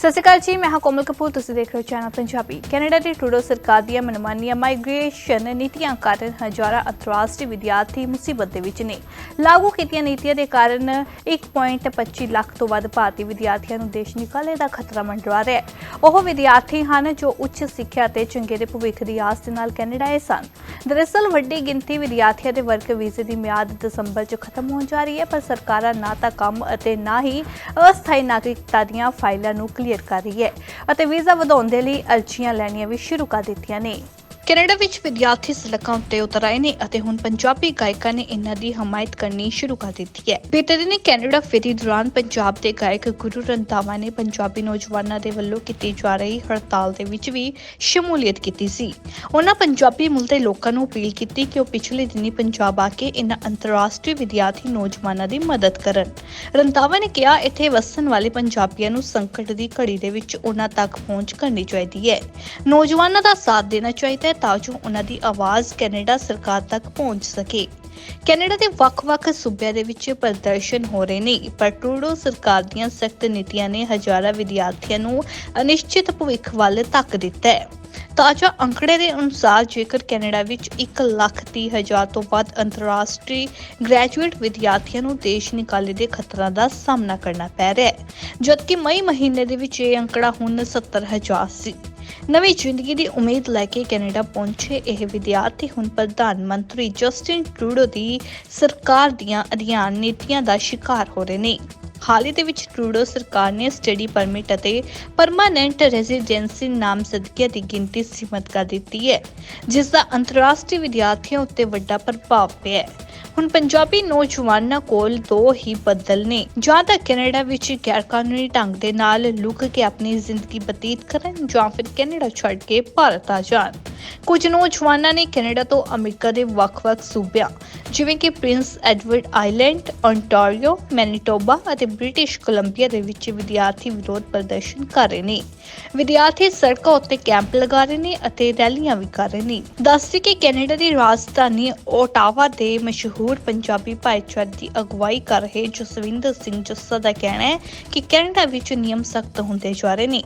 ਸਤਿ ਸ਼੍ਰੀ ਅਕਾਲ ਜੀ, ਮੈਂ ਹਾਂ ਕੋਮਲ ਕਪੂਰ, ਤੁਸੀਂ ਦੇਖ ਰਹੇ ਹੋ ਚੈਨਲ ਪੰਜਾਬੀ। ਕੈਨੇਡਾ ਦੀ ਟਰੂਡੋ ਸਰਕਾਰ ਦੀਆਂ ਮਨਮਾਨੀਆਂ ਮਾਈਗ੍ਰੇਸ਼ਨ ਨੀਤੀਆਂ ਕਾਰਨ ਹਜ਼ਾਰਾਂ ਅੰਤਰਰਾਸ਼ਟਰੀ ਵਿਦਿਆਰਥੀ ਮੁਸੀਬਤ ਦੇ ਵਿੱਚ ਨੇ। ਲਾਗੂ ਕੀਤੀਆਂ ਨੀਤੀਆਂ ਦੇ ਕਾਰਨ 1.25 ਲੱਖ ਤੋਂ ਵੱਧ ਭਾਰਤੀ ਵਿਦਿਆਰਥੀਆਂ ਨੂੰ ਦੇਸ਼ ਨਿਕਾਲੇ ਦਾ ਖਤਰਾ ਮੰਡਰਾ ਰਿਹਾ ਹੈ। ਉਹ ਵਿਦਿਆਰਥੀ ਹਨ ਜੋ ਉੱਚ ਸਿੱਖਿਆ ਤੇ ਚੰਗੇਰੇ ਭਵਿੱਖ ਦੀ ਆਸ ਦੇ ਨਾਲ ਕੈਨੇਡਾ ਆਏ ਸਨ। ਦਰਅਸਲ, ਵੱਡੀ ਗਿਣਤੀ ਵਿਦਿਆਰਥੀਆਂ ਦੇ ਵਰਕ ਵੀਜ਼ੇ ਦੀ ਮਿਆਦ ਦਸੰਬਰ 'ਚ ਖਤਮ ਹੋਣ ਜਾ ਰਹੀ ਹੈ, ਪਰ ਸਰਕਾਰਾਂ ਨਾ ਤਾਂ ਕੰਮ ਅਤੇ ਨਾ ਹੀ ਅਸਥਾਈ ਨਾਗਰਿਕਤਾ ਦੀਆਂ ਫਾਈਲਾਂ ਨੂੰ ਕਲੀਅਰ ਕਰ ਰਹੀ ਹੈ ਅਤੇ ਵੀਜ਼ਾ ਵਧਾਉਣ ਦੇ ਲਈ ਅਰਜ਼ੀਆਂ ਲੈਣੀਆਂ ਵੀ ਸ਼ੁਰੂ ਕਰ ਦਿੱਤੀਆਂ ਨੇ। ਕੈਨੇਡਾ ਵਿੱਚ ਵਿਦਿਆਰਥੀ ਸੜਕਾਂ ਉੱਤੇ ਉਤਰ ਆਏ ਨੇ ਅਤੇ ਹੁਣ ਪੰਜਾਬੀ ਗਾਇਕਾਂ ਨੇ ਇਹਨਾਂ ਦੀ ਹਮਾਇਤ ਕਰਨੀ ਸ਼ੁਰੂ ਕਰ ਦਿੱਤੀ ਹੈ। ਬੀਤੇ ਦਿਨੀ ਕੈਨੇਡਾ ਫੇਰੀ ਦੌਰਾਨ ਪੰਜਾਬ ਦੇ ਗਾਇਕ ਗੁਰੂ ਰੰਧਾਵਾ ਨੇ ਪੰਜਾਬੀ ਨੌਜਵਾਨਾਂ ਦੇ ਵੱਲੋਂ ਕੀਤੀ ਜਾ ਰਹੀ ਹੜਤਾਲ ਦੇ ਵਿੱਚ ਵੀ ਸ਼ਮੂਲੀਅਤ ਕੀਤੀ ਸੀ। ਉਹਨਾਂ ਪੰਜਾਬੀ ਮੁੱਲ ਦੇ ਲੋਕਾਂ ਨੂੰ ਅਪੀਲ ਕੀਤੀ ਕਿ ਉਹ ਪਿਛਲੇ ਦਿਨੀ ਪੰਜਾਬ ਆ ਕੇ ਇਹਨਾਂ ਅੰਤਰਰਾਸ਼ਟਰੀ ਵਿਦਿਆਰਥੀ ਨੌਜਵਾਨਾਂ ਦੀ ਮਦਦ ਕਰਨ। ਰੰਧਾਵਾ ਨੇ ਕਿਹਾ, ਇੱਥੇ ਵਸਣ ਵਾਲੇ ਪੰਜਾਬੀਆਂ ਨੂੰ ਸੰਕਟ ਦੀ ਘੜੀ ਦੇ ਵਿੱਚ ਉਹਨਾਂ ਤੱਕ ਪਹੁੰਚ ਕਰਨੀ ਚਾਹੀਦੀ ਹੈ। ਨੌਜਵਾਨਾਂ ਦਾ ਸਾਥ ਦੇਣਾ ਚਾਹੀਦਾ ਹੈ ਤਾਂ ਜੋ ਉਹਨਾਂ ਦੀ ਆਵਾਜ਼ ਕੈਨੇਡਾ ਸਰਕਾਰ ਤੱਕ ਪਹੁੰਚ ਸਕੇ। ਕੈਨੇਡਾ ਦੇ ਵੱਖ-ਵੱਖ ਸੂਬਿਆਂ ਦੇ ਵਿੱਚ ਪ੍ਰਦਰਸ਼ਨ ਹੋ ਰਹੇ ਨੇ, ਪਰ ਟਰੂਡੋ ਸਰਕਾਰ ਦੀਆਂ ਸਖਤ ਨੀਤੀਆਂ ਨੇ ਹਜ਼ਾਰਾਂ ਵਿਦਿਆਰਥੀਆਂ ਨੂੰ ਅਨਿਸ਼ਚਿਤ ਭਵਿੱਖ ਵੱਲ ਧੱਕ ਦਿੱਤਾ ਹੈ। ਤਾਜ਼ਾ ਅੰਕੜੇ ਦੇ ਅਨੁਸਾਰ ਜੇਕਰ ਕੈਨੇਡਾ ਵਿੱਚ 1 ਲੱਖ ਤੀਹ ਹਜ਼ਾਰ ਤੋਂ ਵੱਧ ਅੰਤਰਰਾਸ਼ਟਰੀ ਗ੍ਰੈਜੂਏਟ ਵਿਦਿਆਰਥੀਆਂ ਨੂੰ ਦੇਸ਼ ਨਿਕਾਲੇ ਦੇ ਖਤਰਾ ਦਾ ਸਾਹਮਣਾ ਕਰਨਾ ਪੈ ਰਿਹਾ ਹੈ, ਜਦਕਿ ਮਈ ਮਹੀਨੇ ਦੇ ਵਿੱਚ ਇਹ ਅੰਕੜਾ ਹੁਣ 70 ਹਜ਼ਾਰ ਸੀ। ਨਵੀਂ ਜ਼ਿੰਦਗੀ ਦੀ ਉਮੀਦ ਲੈ ਕੇ ਕੈਨੇਡਾ ਪਹੁੰਚੇ ਇਹ ਵਿਦਿਆਰਥੀ ਹੁਣ ਪ੍ਰਧਾਨ ਮੰਤਰੀ ਜਸਟਿਨ ਟਰੂਡੋ ਦੀ ਸਰਕਾਰ ਦੀਆਂ ਅਧਿਆਨ ਨੀਤੀਆਂ ਦਾ ਸ਼ਿਕਾਰ ਹੋ ਰਹੇ ਨੇ। ਹਾਲ ਹੀ ਦੇ ਵਿੱਚ ਟਰੂਡੋ ਸਰਕਾਰ ਨੇ ਸਟੱਡੀ ਪਰਮਿਟ ਅਤੇ ਪਰਮਾਨੈਂਟ ਰੈਜ਼ੀਡੈਂਸੀ ਨਾਮਜ਼ਦਗੀਆਂ ਦੀ ਗਿਣਤੀ ਸੀਮਤ ਕਰ ਦਿੱਤੀ ਹੈ, ਜਿਸ ਦਾ ਅੰਤਰਰਾਸ਼ਟਰੀ ਵਿਦਿਆਰਥੀਆਂ ਉੱਤੇ ਵੱਡਾ ਪ੍ਰਭਾਵ ਪਿਆ ਹੈ। ਹੁਣ ਪੰਜਾਬੀ ਨੌਜਵਾਨਾਂ ਕੋਲ ਦੋ ਹੀ ਬਦਲ ਨੇ। ਜਾਂ ਤਾਂ ਕੈਨੇਡਾ ਵਿੱਚ ਗੈਰਕਾਨੂੰਨੀ ਢੰਗ ਦੇ ਨਾਲ ਲੁਕ ਕੇ ਆਪਣੀ ਜ਼ਿੰਦਗੀ ਬਤੀਤ ਕਰਨ ਜਾਂ ਫਿਰ ਕੈਨੇਡਾ ਛੱਡ ਕੇ ਭਾਰਤ ਆ ਜਾਣ। ਕੁਝ ਨੌਜਵਾਨਾਂ ਨੇ ਕੈਨੇਡਾ ਤੋਂ ਅਮਰੀਕਾ ਦੇ ਵੱਖ-ਵੱਖ ਸੂਬਿਆਂ, ਜਿਵੇਂ ਕਿ Prince Edward Island Ontario Manitoba ਅਤੇ ਬ੍ਰਿਟਿਸ਼ ਕੋਲੰਬੀਆ ਦੇ ਵਿੱਚ ਵਿਦਿਆਰਥੀ ਵਿਰੋਧ ਪ੍ਰਦਰਸ਼ਨ ਕਰ ਰਹੇ ਨੇ। ਵਿਦਿਆਰਥੀ ਸੜਕਾਂ ਉੱਤੇ ਕੈਂਪ ਲਗਾ ਰਹੇ ਨੇ ਅਤੇ ਰੈਲੀਆਂ ਵੀ ਕਰ ਰਹੇ ਨੇ। ਦੱਸਦੇ ਕਿ ਕੈਨੇਡਾ ਦੀ ਰਾਜਧਾਨੀ ਓਟਾਵਾ ਦੇ ਮਸ਼ਹੂਰ ਪੰਜਾਬੀ ਭਾਈਚਾਰੇ ਦੀ ਅਗਵਾਈ ਕਰ ਰਹੇ ਜਸਵਿੰਦਰ ਸਿੰਘ ਜੱਸਾ ਦਾ ਕਹਿਣਾ ਹੈ ਕਿ ਕੈਨੇਡਾ ਵਿੱਚ ਨਿਯਮ ਸਖਤ ਹੁੰਦੇ ਜਾ ਰਹੇ ਨੇ।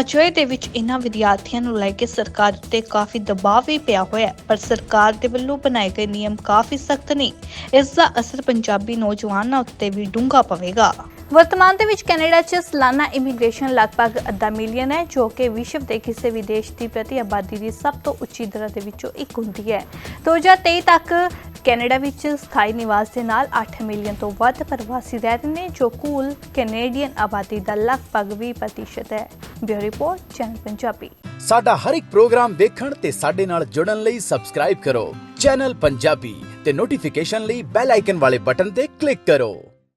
ਅਜਿਹੇ ਦੇ ਵਿੱਚ ਇਹਨਾਂ ਵਿਦਿਆਰਥੀਆਂ ਨੂੰ ਲੈ ਕੇ ਸਰਕਾਰ ਉੱਤੇ ਕਾਫੀ ਦਬਾਅ ਵੀ ਪਿਆ ਹੋਇਆ ਹੈ, ਪਰ ਸਰਕਾਰ ਦੇ ਵੱਲੋਂ ਬਣਾਏ ਗਏ ਨਿਯਮ ਕਾਫੀ ਸਖਤ ਨੇ। ਇਸ ਦਾ ਅਸਰ ਪੰਜਾਬੀ ਨੌਜਵਾਨਾਂ ਉੱਤੇ ਵੀ ਡੂੰਘਾ ਪਵੇਗਾ। ਵਰਤਮਾਨ ਦੇ ਵਿੱਚ ਕੈਨੇਡਾ 'ਚ ਸਾਲਾਨਾ ਇਮੀਗ੍ਰੇਸ਼ਨ ਲਗਭਗ ਅੱਧਾ ਮਿਲੀਅਨ ਹੈ, ਜੋ ਕਿ ਵਿਸ਼ਵ ਦੇ ਕਿਸੇ ਵੀ ਦੇਸ਼ ਦੀ ਪ੍ਰਤੀ ਆਬਾਦੀ ਦੀ ਸਭ ਤੋਂ ਉੱਚੀ ਦਰਾਂ ਦੇ ਵਿੱਚੋਂ ਇੱਕ ਹੁੰਦੀ ਹੈ। 2023 ਤੱਕ ਕੈਨੇਡਾ ਵਿੱਚ ਸਥਾਈ ਨਿਵਾਸ ਦੇ ਨਾਲ 8 ਮਿਲੀਅਨ ਤੋਂ ਵੱਧ ਪ੍ਰਵਾਸੀ ਰਹਿ ਨੇ, ਜੋ ਕੁੱਲ ਕੈਨੇਡੀਅਨ ਆਬਾਦੀ ਦਾ ਲਗਭਗ 20% ਹੈ। Bureau report, channel Punjabi. ਸਾਡਾ ਹਰ ਇੱਕ ਪ੍ਰੋਗਰਾਮ ਦੇਖਣ ਤੇ ਸਾਡੇ ਨਾਲ ਜੁੜਨ ਲਈ ਸਬਸਕ੍ਰਾਈਬ ਕਰੋ। ਚੈਨਲ ਪੰਜਾਬੀ ਤੇ ਨੋਟੀਫਿਕੇਸ਼ਨ ਲਈ ਬੈਲ ਆਈਕਨ ਵਾਲੇ ਬਟਨ ਤੇ ਕਲਿੱਕ ਕਰੋ।